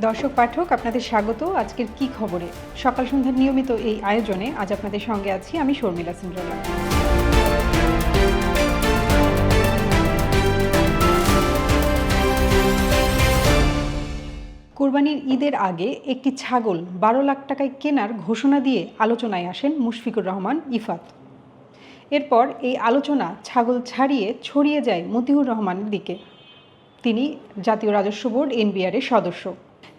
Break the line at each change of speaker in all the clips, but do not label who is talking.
দর্শক পাঠক, আপনাদের স্বাগত। আজকের কি খবরে? সকাল সন্ধ্যার নিয়মিত এই আয়োজনে আজ আপনাদের সঙ্গে আছি আমি শর্মিলা সিন্ড্রেলা কোরবানির ঈদের আগে একটি ছাগল বারো লাখ টাকায় কেনার ঘোষণা দিয়ে আলোচনায় আসেন মুশফিকুর রহমান ইফাত। এরপর এই আলোচনা ছাগল ছাড়িয়ে ছড়িয়ে যায় মতিউর রহমানের দিকে। তিনি জাতীয় রাজস্ব বোর্ড এনবিআরের সদস্য।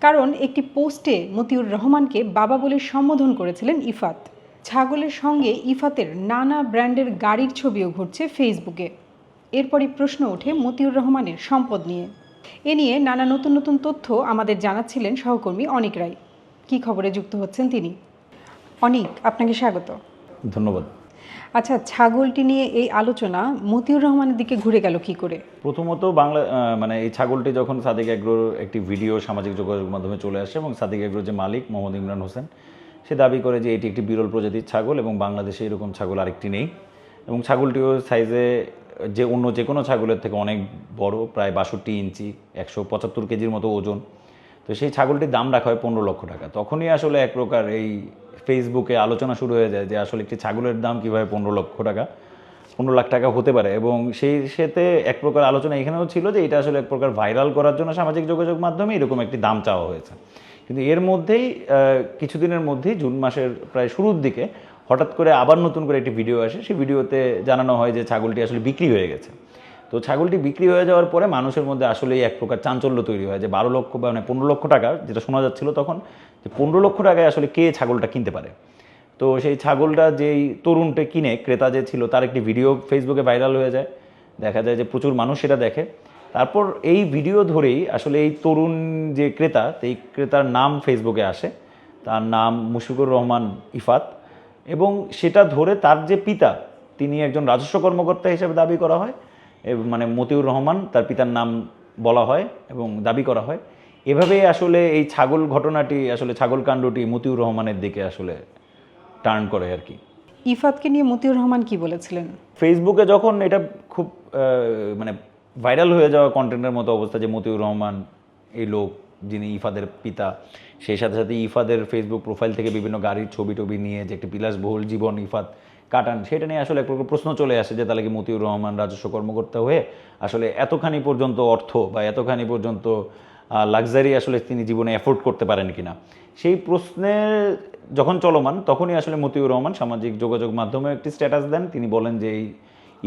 কারণ একটি পোস্টে মতিউর রহমানকে বাবা বলে সম্বোধন করেছিলেন ইফাত। ছাগলের সঙ্গে ইফাতের নানা ব্র্যান্ডের গাড়ির ছবিও ঘুরছে ফেসবুকে। এরপরই প্রশ্ন ওঠে মতিউর রহমানের সম্পদ নিয়ে। এ নিয়ে নানা নতুন নতুন তথ্য আমাদের জানাচ্ছিলেন সহকর্মী অনিক রায়। কী খবরে যুক্ত হচ্ছেন তিনি? অনিক, আপনাকে স্বাগত।
ধন্যবাদ।
আচ্ছা ছাগলটি নিয়ে এই আলোচনা মতিউর রহমানের দিকে ঘুরে গেল কি করে?
প্রথমত বাংলা মানে এই ছাগলটি যখন সাদিক এগ্রোর একটি ভিডিও সামাজিক যোগাযোগ মাধ্যমে চলে আসে এবং সাদিক এগ্রোর যে মালিক মোহাম্মদ ইমরান হোসেন, সে দাবি করে যে এটি একটি বিরল প্রজাতির ছাগল এবং বাংলাদেশে এরকম ছাগল আরেকটি নেই। এবং ছাগলটিও সাইজে যে অন্য যে কোনো ছাগলের থেকে অনেক বড়, প্রায় বাষট্টি ইঞ্চি, একশো পঁচাত্তর কেজির মতো ওজন। তো সেই ছাগলটির দাম রাখা হয় পনেরো লক্ষ টাকা। তখনই আসলে এক প্রকার এই ফেসবুকে আলোচনা শুরু হয়ে যায় যে আসলে একটি ছাগলের দাম কীভাবে পনেরো লক্ষ টাকা, পনেরো লাখ টাকা হতে পারে। এবং সেই সাথে এক প্রকার আলোচনা এখানেও ছিল যে এটা আসলে এক প্রকার ভাইরাল করার জন্য সামাজিক যোগাযোগ মাধ্যমে এরকম একটি দাম চাওয়া হয়েছে। কিন্তু এর মধ্যেই কিছুদিনের মধ্যেই জুন মাসের প্রায় শুরুর দিকে হঠাৎ করে আবার নতুন করে একটি ভিডিও আসে। সেই ভিডিওতে জানানো হয় যে ছাগলটি আসলে বিক্রি হয়ে গেছে। তো ছাগলটি বিক্রি হয়ে যাওয়ার পরে মানুষের মধ্যে আসলেই এক প্রকার চাঞ্চল্য তৈরি হয় যে বারো লক্ষ বা মানে পনেরো লক্ষ টাকা, যেটা শোনা যাচ্ছিল তখন, যে পনেরো লক্ষ টাকায় আসলে কে ছাগলটা কিনতে পারে? তো সেই ছাগলটা যেই তরুণটা কিনে, ক্রেতা যে ছিল, তার একটি ভিডিও ফেসবুকে ভাইরাল হয়ে যায়। দেখা যায় যে প্রচুর মানুষ সেটা দেখে। তারপর এই ভিডিও ধরেই আসলে এই তরুণ যে ক্রেতা এই ক্রেতার নাম ফেসবুকে আসে। তার নাম মুশফিকুর রহমান ইফাত। এবং সেটা ধরে তার যে পিতা, তিনি একজন রাজস্ব কর্মকর্তা হিসেবে দাবি করা হয়। মানে মতিউর রহমান তার পিতার নাম বলা হয় এবং দাবি করা হয়। এভাবেই আসলে এই ছাগল ঘটনাটি আসলে ছাগল কাণ্ডটি মতিউর রহমানের দিকে আসলে টার্ন করে আর কি।
ইফাতকে নিয়ে মতিউর রহমান কি বলেছিলেন?
ফেসবুকে যখন এটা খুব মানে ভাইরাল হয়ে যাওয়া কন্টেন্টের মতো অবস্থা যে মতিউর রহমান এই লোক যিনি ইফাদের পিতা সেই সাথে সাথে ইফাদের ফেসবুক প্রোফাইল থেকে বিভিন্ন গাড়ির ছবি টবি নিয়ে যে একটি বিলাসবহুল জীবন ইফাদ কাটান। সেটা নিয়ে আসলে এক প্রকার প্রশ্ন চলে আসে যে, তাহলে কি মতিউর রহমান রাজস্ব কর্মকর্তা হয়ে আসলে এতখানি পর্যন্ত অর্থ বা এতখানি পর্যন্ত লাক্সারি আসলে তিনি জীবনে অ্যাফোর্ড করতে পারেন কিনা? সেই প্রশ্নে যখন চলমান, তখনই আসলে মতিউর রহমান সামাজিক যোগাযোগ মাধ্যমে একটি স্ট্যাটাস দেন। তিনি বলেন যে, এই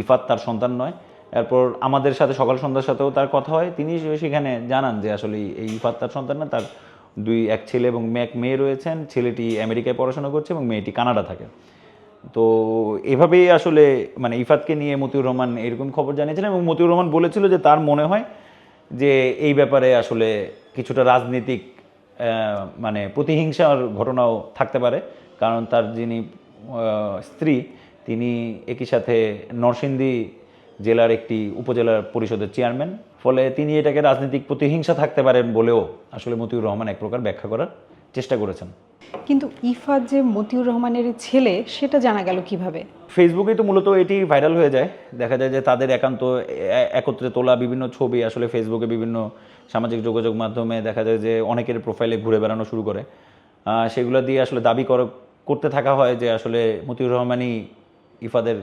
ইফাত তার সন্তান নয়। এরপর আমাদের সাথে সকাল সন্ধ্যার সাথেও তার কথা হয়। তিনি সেখানে জানান যে, আসলে এই ইফাত তার সন্তান না, তার দুই এক ছেলে এবং মেয়ে এক মেয়ে রয়েছেন। ছেলেটি আমেরিকায় পড়াশোনা করছে এবং মেয়েটি কানাডা থাকে। তো এভাবেই আসলে মানে ইফাতকে নিয়ে মতিউর রহমান এরকম খবর জানিয়েছিলেন এবং মতিউর রহমান বলেছিল যে তার মনে হয় যে এই ব্যাপারে আসলে কিছুটা রাজনীতিক মানে প্রতিহিংসার ঘটনাও থাকতে পারে। কারণ তার যিনি স্ত্রী, তিনি একই সাথে নরসিংদী জেলার একটি উপজেলার পরিষদের চেয়ারম্যান। ফলে তিনি এটাকে রাজনৈতিক প্রতিহিংসা থাকতে পারেন বলেও আসলে মতিউর রহমান এক প্রকার ব্যাখ্যা করার চেষ্টা করেছেন।
কিন্তু ইফাত যে মতিউর রহমানের ছেলে সেটা জানা গেল কীভাবে?
ফেসবুকেই তো মূলত এটি ভাইরাল হয়ে যায়। দেখা যায় যে তাদের একান্ত একত্রে তোলা বিভিন্ন ছবি আসলে ফেসবুকে বিভিন্ন সামাজিক যোগাযোগ মাধ্যমে দেখা যায় যে অনেকের প্রোফাইলে ঘুরে বেড়ানো শুরু করে। সেগুলো দিয়ে আসলে দাবি কর- করতে থাকা হয় যে আসলে মতিউর রহমানই ইফাদের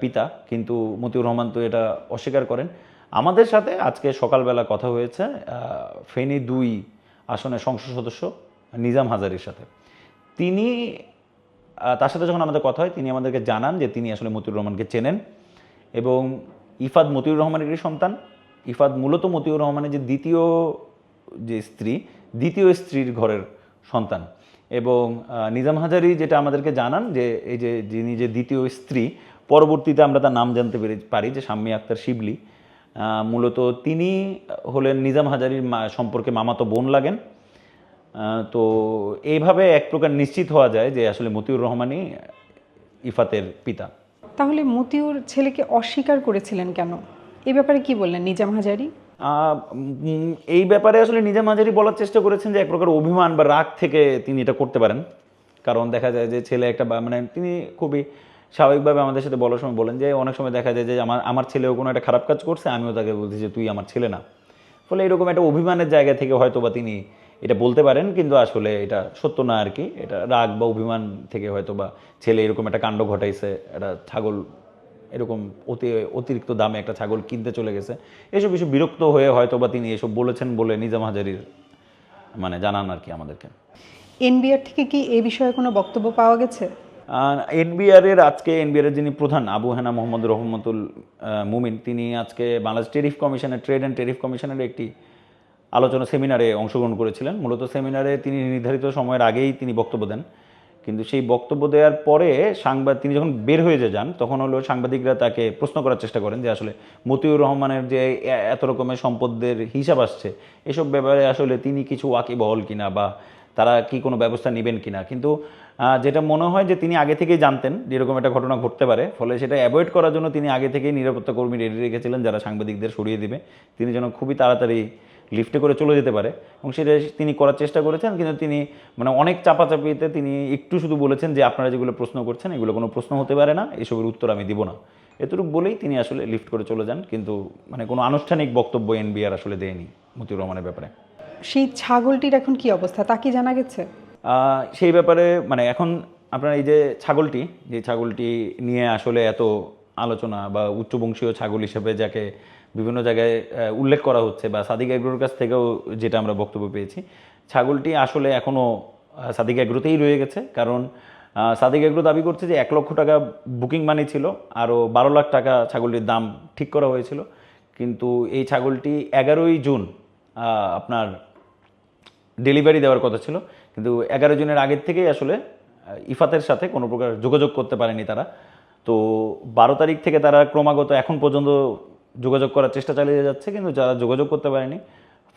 পিতা। কিন্তু মতিউর রহমান তো এটা অস্বীকার করেন। আমাদের সাথে আজকে সকালবেলা কথা হয়েছে ফেনী দুই আসনের সংসদ সদস্য নিজাম হাজারির সাথে। তিনি তার সাথে যখন আমাদের কথা হয়, তিনি আমাদেরকে জানান যে তিনি আসলে মতিউর রহমানকে চেনেন এবং ইফাদ মতিউর রহমানেরই সন্তান। ইফাদ মূলত মতিউর রহমানের যে দ্বিতীয় যে স্ত্রী, দ্বিতীয় স্ত্রীর ঘরের সন্তান এবং নিজাম হাজারি যেটা আমাদেরকে জানান যে এই যে যিনি যে দ্বিতীয় স্ত্রী, পরবর্তীতে আমরা তার নাম জানতে পেরে, পারি যে শাম্মী আক্তার শিবলি। মূলত তিনি হলেন নিজাম হাজারির মা- সম্পর্কে মামাতো বোন লাগেন। তো এইভাবে এক প্রকার নিশ্চিত হওয়া যায় যে আসলে মতিউর রহমানই ইফাতের পিতা।
তাহলে মতিউর ছেলেকে অস্বীকার করেছিলেন কেন? এই ব্যাপারে কি বললেন নিজাম হাজারি?
এই ব্যাপারে আসলে নিজাম হাজারি বলার চেষ্টা করেছেন যে এক প্রকার অভিমান বা রাগ থেকে তিনি এটা করতে পারেন। কারণ দেখা যায় যে ছেলে একটা বা- মানে তিনি খুবই স্বাভাবিকভাবে আমাদের সাথে বলার সময় বলেন যে, অনেক সময় দেখা যায় যে, আমার আমার ছেলেও কোনো একটা খারাপ কাজ করছে, আমিও তাকে বলছি যে, তুই আমার ছেলে না। ফলে এরকম একটা অভিমানের জায়গা থেকে হয়তো বা তিনি এটা বলতে পারেন, কিন্তু আসলে এটা সত্য না আর কি। এটা রাগ বা অভিমান থেকে হয়তো বা ছেলে এরকম একটা কাণ্ড ঘটাইছে, একটা ছাগল এরকম অতি, অতিরিক্ত দামে একটা ছাগল কিনতে চলে গেছে। এসব কিছু বিরক্ত হয়ে হয়তো বা তিনি এসব বলেছেন বলে নিজাম হাজারির মানে জানান আর কি আমাদেরকে।
এনবিআর থেকে কি এ বিষয়ে কোনো বক্তব্য পাওয়া গেছে?
এনবিআর এর আজকে, এনবিআর এর যিনি প্রধান, আবু হেনা মোহাম্মদ রহমতুল মুমিন, তিনি আজকে বাংলাদেশ টেরিফ কমিশনের, ট্রেড অ্যান্ড টেরিফ কমিশনের একটি আলোচনা সেমিনারে অংশগ্রহণ করেছিলেন। মূলত সেমিনারে তিনি নির্ধারিত সময়ের আগেই তিনি বক্তব্য দেন। কিন্তু সেই বক্তব্য দেওয়ার পরে সাংবাদ, তিনি যখন বের হয়ে যান, তখন হলো সাংবাদিকরা তাকে প্রশ্ন করার চেষ্টা করেন যে আসলে মতিউর রহমানের যে এত রকমের সম্পদের হিসাব আসছে, এসব ব্যাপারে আসলে তিনি কিছু ওয়াকিবহল কিনা বা তারা কি কোনো ব্যবস্থা নেবেন কিনা? কিন্তু যেটা মনে হয় যে তিনি আগে থেকেই জানতেন যে এরকম একটা ঘটনা ঘটতে পারে, ফলে সেটা অ্যাভয়েড করার জন্য তিনি আগে থেকেই নিরাপত্তা কর্মী রেডি রেখেছিলেন যারা সাংবাদিকদের সরিয়ে দিবে। তিনি যেন খুবই তাড়াতাড়ি লিফটে করে চলে যেতে পারে। এবং সেটা তিনি করার চেষ্টা করেছেন, কিন্তু তিনি মানে অনেক চাপাচাপিতে তিনি একটু শুধু বলেছেন যে আপনারা যেগুলো প্রশ্ন করছেন, এগুলো কোনো প্রশ্ন হতে পারে না, এসবের উত্তর আমি দিব না। এতটুকু বলেই তিনি আসলে লিফট করে চলে যান, কিন্তু মানে কোনো আনুষ্ঠানিক বক্তব্য এনবিআর আসলে দেয়নি মতিউর রহমানের ব্যাপারে।
সেই ছাগলটির এখন কি অবস্থা? তা কি জানা গেছে?
সেই ব্যাপারে মানে এখন আপনার এই যে ছাগলটি যে ছাগলটি নিয়ে আসলে এত আলোচনা বা উচ্চবংশীয় ছাগল হিসেবে যাকে বিভিন্ন জায়গায় উল্লেখ করা হচ্ছে বা সাদিক এগ্রোর কাছ থেকেও যেটা আমরা বক্তব্য পেয়েছি, ছাগলটি আসলে এখনও সাদিক এগ্রোতেই রয়ে গেছে। কারণ সাদিক এগ্রো দাবি করছে যে এক লক্ষ টাকা বুকিং মানি ছিল, আরও বারো লাখ টাকা ছাগলটির দাম ঠিক করা হয়েছিল। কিন্তু এই ছাগলটি এগারোই জুন আপনার ডেলিভারি দেওয়ার কথা ছিল। কিন্তু এগারো জনের আগের থেকেই আসলে ইফাতের সাথে কোনো প্রকার যোগাযোগ করতে পারেনি তারা। তো বারো তারিখ থেকে তারা ক্রমাগত এখন পর্যন্ত যোগাযোগ করার চেষ্টা চালিয়ে যাচ্ছে, কিন্তু যারা যোগাযোগ করতে পারেনি,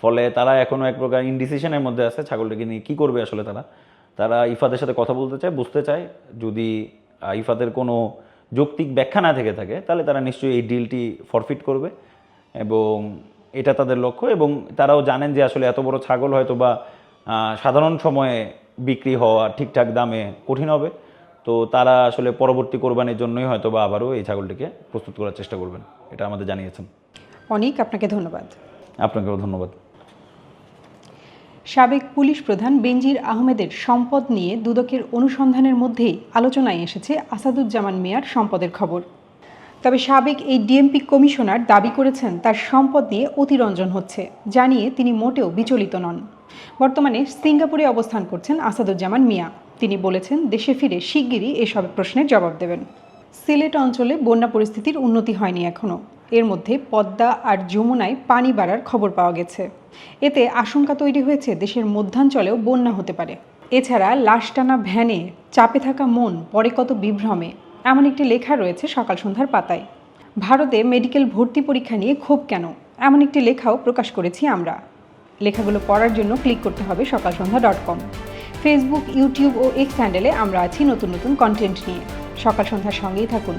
ফলে তারা এখনও এক প্রকার ইনডিসিশনের মধ্যে আছে ছাগলটাকে নিয়ে কী করবে আসলে তারা। তারা ইফাতের সাথে কথা বলতে চায়, বুঝতে চায়, যদি ইফাতের কোনো যৌক্তিক ব্যাখ্যা না থেকে থাকে, তাহলে তারা নিশ্চয়ই এই ডিলটি ফরফিট করবে। এবং এটা তাদের লক্ষ্য এবং তারাও জানেন যে আসলে এত বড় ছাগল হয়তো বা সাধারণ সময়ে বিক্রি হওয়া ঠিকঠাক দামে কঠিন হবে। তো তারা আসলে পরবর্তী কোরবানির জন্যই হয়তো বা আবারও এই ছাগলটিকে প্রস্তুত করার চেষ্টা করবেন। এটা আমাদের জানিয়েছেন।
অনেক আপনাকে ধন্যবাদ।
আপনাকেও ধন্যবাদ।
সাবেক পুলিশ প্রধান বেনজির আহমেদের সম্পদ নিয়ে দুদকের অনুসন্ধানের মধ্যেই আলোচনায় এসেছে আসাদুজ্জামান মিয়ার সম্পদের খবর। তবে সাবেক এই ডিএমপি কমিশনার দাবি করেছেন তার সম্পদ নিয়ে অতিরঞ্জন হচ্ছে, জানিয়ে তিনি মোটেও বিচলিত নন। বর্তমানে সিঙ্গাপুরে অবস্থান করছেন আসাদুজ্জামান মিয়া। তিনি বলেছেন, দেশে ফিরে শিগগিরই এসব প্রশ্নের জবাব দেবেন। সিলেট অঞ্চলে বন্যা পরিস্থিতির উন্নতি হয়নি এখনও এর মধ্যে পদ্মা আর যমুনায় পানি বাড়ার খবর পাওয়া গেছে। এতে আশঙ্কা তৈরি হয়েছে, দেশের মধ্যাঞ্চলেও বন্যা হতে পারে। এছাড়া লাশ টানা ভ্যানে চাপে থাকা মন পরে কত বিভ্রমে। এমন একটি লেখা রয়েছে সকাল সন্ধ্যার পাতায়। ভারতে মেডিকেল ভর্তি পরীক্ষা নিয়ে ক্ষোভ কেন? এমন একটি লেখাও প্রকাশ করেছি আমরা। লেখাগুলো পড়ার জন্য ক্লিক করতে হবে Sakal Sandhya dot com. Facebook, YouTube ও এক্স হ্যান্ডেলে আমরা আছি নতুন নতুন কন্টেন্ট নিয়ে। সকাল সন্ধ্যার সঙ্গেই থাকুন।